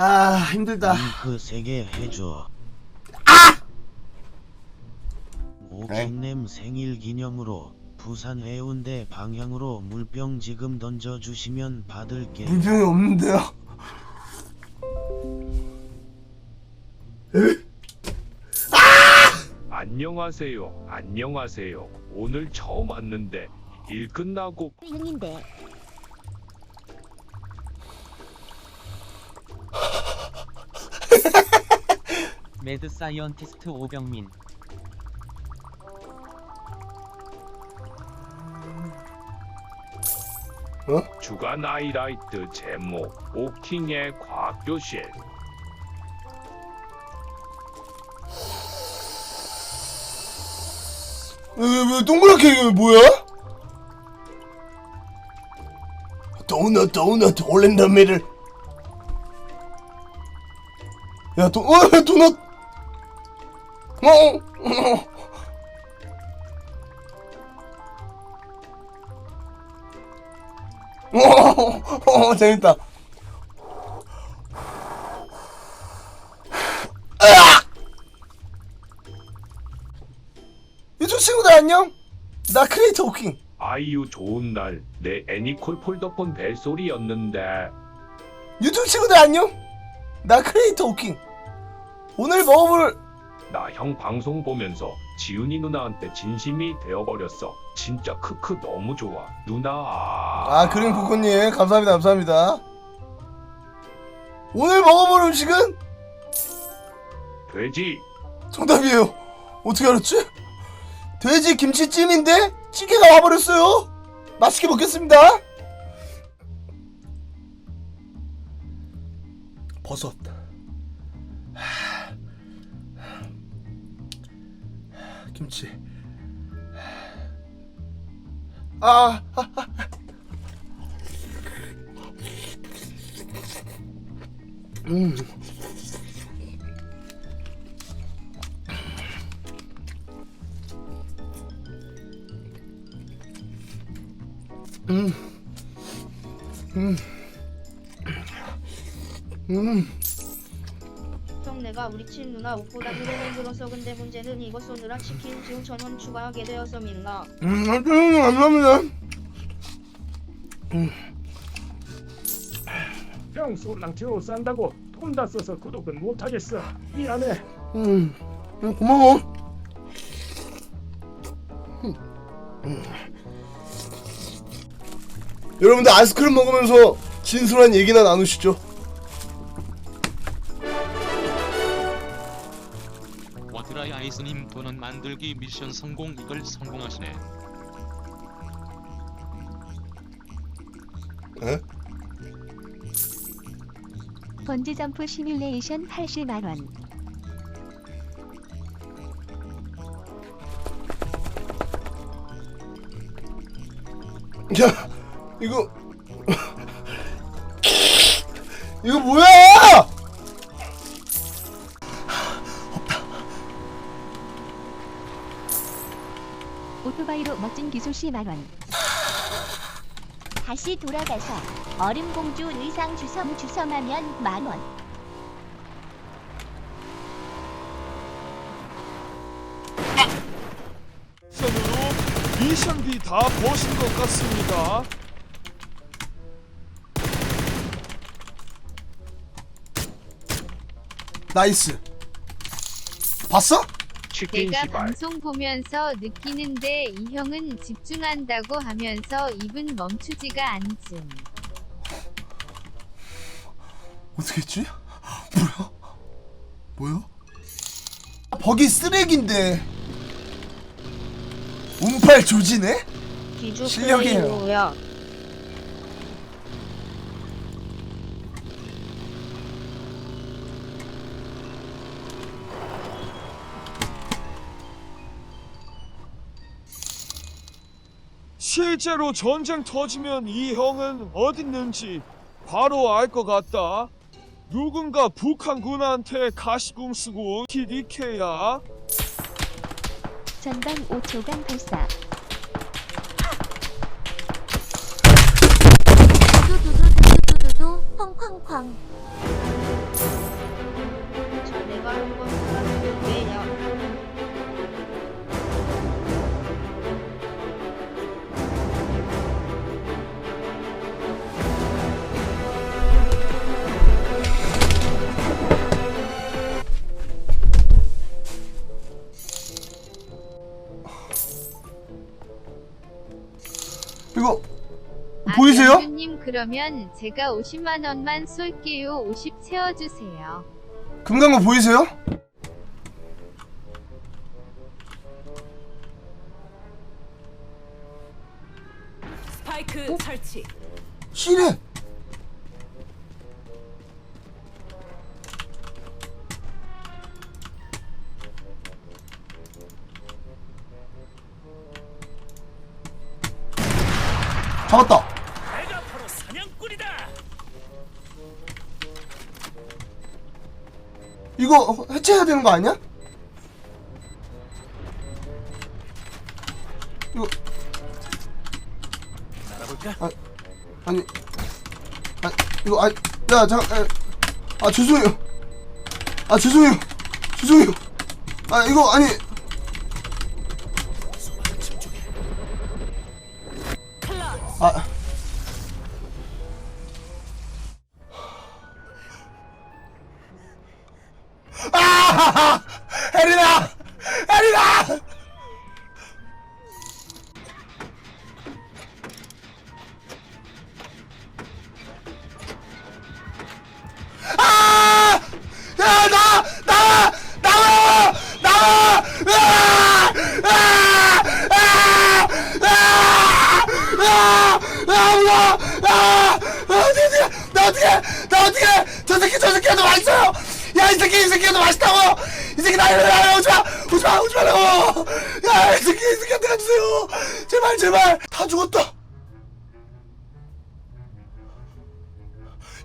아 힘들다 링크 3개 해줘. 오킹님 생일 기념으로 부산 해운대 방향으로 물병 지금 던져주시면 받을게. 물병이 없는데요 안녕하세요. 안녕하세요. 오늘 처음 왔는데 일 끝나고 흥인데 매드 사이언티스트 오병민. 주간 하이라이트 제목 오킹의 과학교실. 왜, 왜 동그랗게 이거 뭐야? 도넛 도넛 올린다 미를 야 도, 어, 도넛 어, 어. 어, 어, 재밌다. 으악! 유튜브 친구들 안녕? 나 크리에이터 오킹. 아이유 좋은 날 내 애니콜 폴더폰 벨소리였는데 유튜브 친구들 안녕? 나 크리에이터 오킹. 오늘 먹어볼 나 형 방송 보면서 지훈이 누나한테 진심이 되어버렸어. 진짜 크크 너무 좋아. 누나 아 그림 코코님 감사합니다 감사합니다. 오늘 먹어볼 음식은 돼지 정답이에요. 어떻게 알았지? 돼지 김치찜인데 찌개가 와버렸어요. 맛있게 먹겠습니다. 버섯. 김치. 아, 아, 아. 음. 음. 음. 음. 형 내가 우리 친 누나 옷보다 그래를 들어서 근데 문제는 이거 쏘느라 치킨 지우 천원 추가하게 되어서 민나 음, 음, 감사합니다. 형 솔랑티오 싼다고 돈 다 써서 구독은 못하겠어 미안해 음, 음, 고마워. 음, 음. 여러분들 아이스크림 먹으면서 진솔한 얘기나 나누시죠. 스님 도넛 만들기 미션 성공 이걸 성공하시네. 에? 번지점프 시뮬레이션 80만원 야, 이거 이거 뭐야? 오토바이로 멋진 기술 시 만원 다시 돌아가서 얼음공주 의상 주섬 주섬하면 만원 선으로 미션비 다 보신 것 같습니다 나이스. 봤어? 치킨 내가 시발 방송 보면서 느끼는데 이 형은 집중한다고 하면서 입은 멈추지가 않음. 어떻게 했지? 뭐야? 뭐야? 버기 쓰레기인데 운팔 조지네? 기주 실력이에요. 플레이로야 실제로 전쟁 터지면 이 형은 어딨는지 바로 알 것 같다. 누군가 북한 군한테 가시궁 쓰고 TDK야. 전방 5초간 발사. 두두두두두두두. 쾅쾅쾅 이거 보이세요? 님 그러면 제가 50만 원만 쏠게요. 50 채워주세요. 금간 거 보이세요? 스파이크 설치. 씨네. 잡았다. 내가 바로 사냥꾼이다. 이거 해체해야 되는 거 아니야? 이거 날아볼까? 아니 아 이거 아야 잠깐 아, 아 죄송해요 아 죄송해요 죄송해요 아 이거 아니 あ 새끼, 이 새끼가 더 맛있다고! 이 새끼 나, 나, 나, 오지 마! 오지 말라고! 야, 이 새끼, 이 새끼한테 가주세요! 제발, 제발! 다 죽었다!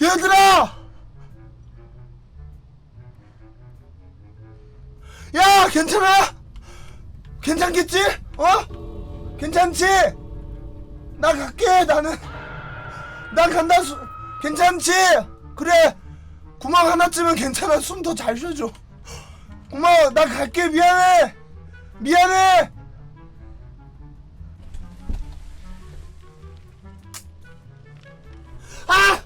얘들아! 야, 괜찮아? 괜찮겠지? 어? 괜찮지? 나 갈게, 나는. 난 간다, 수, 괜찮지? 그래. 구멍 하나쯤은 괜찮아. 숨 더 잘 쉬어줘. 고마워. 나 갈게. 미안해. 미안해. 아!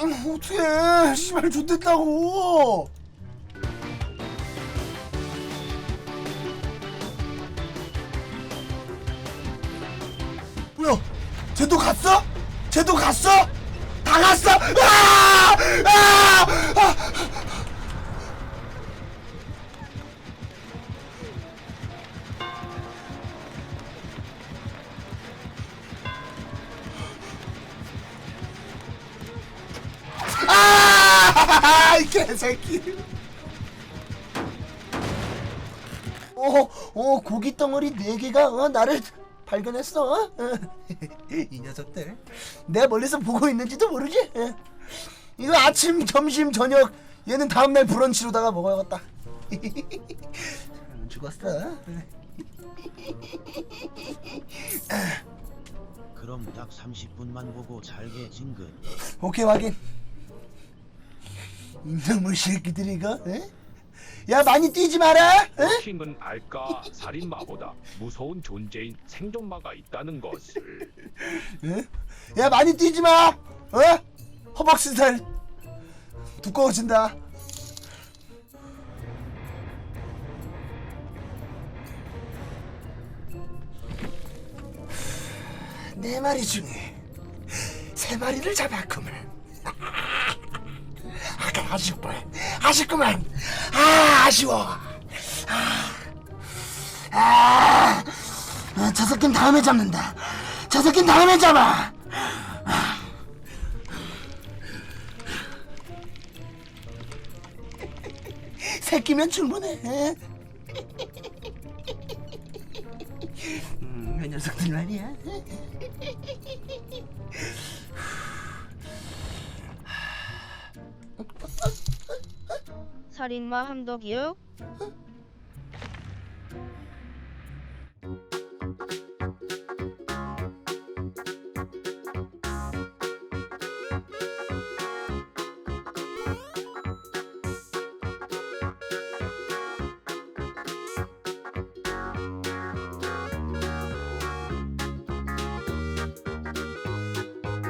음, 어떡해. 씨발, 좋댔다고. 뭐야? 쟤도 갔어? 쟤도 갔어? 다 갔어? 아! 아! 아! 아! 이 개새끼. 어, 어, 고기 덩어리 네 개가 어, 나를 발견했어. 어? 이 녀석들. 내가 멀리서 보고 있는지도 모르지. 어. 이거 아침, 점심, 저녁. 얘는 다음날 브런치로다가 먹어야겠다. 죽었어. 그럼 딱 30분만 보고 잘게 진근. 오케이 확인. 이놈의 새끼들이 이거. 에? 야 많이 뛰지 마라. 에? 킹은 알까 살인마보다 무서운 존재인 생존마가 있다는 것을 에? 야 많이 뛰지 마. 어? 허벅지 살 두꺼워진다. 네 마리 중에 세 마리를 잡았구만. 아까 아쉽구만. 아쉽구만. 아 아쉬워. 아, 아, 아, 저 새끼는 다음에 잡는다. 저 새끼는 다음에 잡아. 새끼면 충분해. 에? 음, 그 녀석들 말이야. 살인마 함덕이요?